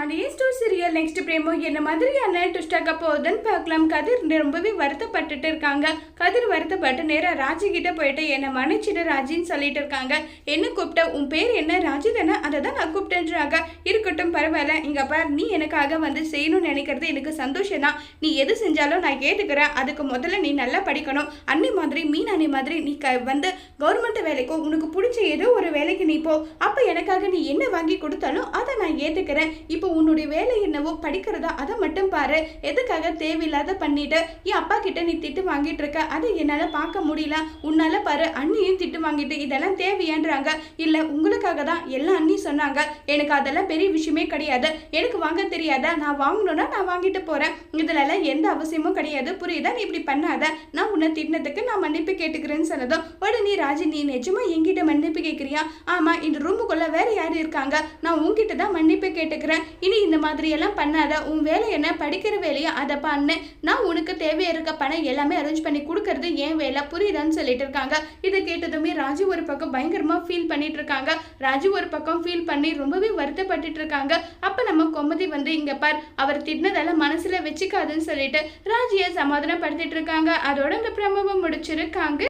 ஹாலியே store serial next promo என்ன மாதிரியான ட்விஸ்டாக்க போகுதுன்னு பார்க்கலாம். கதிர் ரொம்பவே வருத்தப்பட்டுட்டு இருக்காங்க. கதிர் வருத்தப்பட்டு நேராக ராஜி கிட்ட போயிட்டு என்னை மன்னிச்சிடு ராஜின்னு சொல்லிட்டு இருக்காங்க. என்ன கூப்பிட்ட? உன் பேர் என்ன? ராஜி தானே? அதை தான் நான் கூப்பிட்டேன்றாங்க. இருக்கட்டும் பரவாயில்ல. இங்கே பார் நீ எனக்காக வந்து செய்யணும்னு நினைக்கிறது எனக்கு சந்தோஷம் தான். நீ எது செஞ்சாலும் நான் கேட்டுக்கிறேன். அதுக்கு முதல்ல நீ நல்லா படிக்கணும். அன்னை மாதிரி மீன் அன்னை மாதிரி நீ க வந்து கவர்மெண்ட் வேலைக்கோ உனக்கு பிடிச்ச ஏதோ ஒரு வேலைக்கு நீ போ. அப்போ எனக்காக நீ என்ன வாங்கி கொடுத்தாலும் அதை நான் ஏற்றுக்கிறேன் இப்போ உன்னுடைய வேலை என்னவோ படிக்கிறதா அதை மட்டும் பாரு. எதுக்காக தேவையில்லாத பண்ணிட்டு என் அப்பா கிட்ட நீ திட்டு வாங்கிட்டு இருக்க. அதை என்னால் பார்க்க முடியல. உன்னால பாரு அண்ணியும் திட்டு வாங்கிட்டு இதெல்லாம் தேவையான்றாங்க. இல்லை உங்களுக்காக தான் எல்லாம் அண்ணி சொன்னாங்க. எனக்கு அதெல்லாம் பெரிய விஷயமே கிடையாது. எனக்கு வாங்க தெரியாதா? நான் வாங்கணும்னா நான் வாங்கிட்டு போறேன். இதுலலாம் எந்த அவசியமும் கிடையாது. புரியுதா? நீ இப்படி பண்ணாத. நான் உன்னை திட்டினதுக்கு நான் மன்னிப்பு கேட்டுக்கிறேன்னு சொன்னதும் உடனே ராஜி நீ நிஜமா என்கிட்ட மன்னிப்பு கேட்குறியா ஆமா இந்த ரூமுக்குள்ள வேற யார் இருக்காங்க? நான் உங்ககிட்ட தான் மன்னிப்பு கேட்டுக்கிறேன். இனி இந்த மாதிரி எல்லாம் பண்ணாத உன் வேலை என்ன? படிக்கிற வேலையை? அதை பண்ணு. நான் உனக்கு தேவையாக இருக்க பணம் எல்லாமே அரேஞ்ச் பண்ணி கொடுக்கறது என் வேலை. புரியுதான்னு சொல்லிட்டு இருக்காங்க. இதை கேட்டதுமே ராஜு ஒரு பக்கம் பயங்கரமாக ஃபீல் பண்ணிட்டு இருக்காங்க. ராஜு ஒரு பக்கம் ஃபீல் பண்ணி ரொம்பவே வருத்தப்பட்டுட்டு இருக்காங்க. அப்போ நம்ம கொமதி வந்து இங்கே பார் அவர் திட்டினதெல்லாம் மனசில் வச்சுக்காதுன்னு சொல்லிட்டு ராஜியை சமாதானப்படுத்திட்டு இருக்காங்க. அதோட இந்த பிரமவம் முடிச்சிருக்காங்க.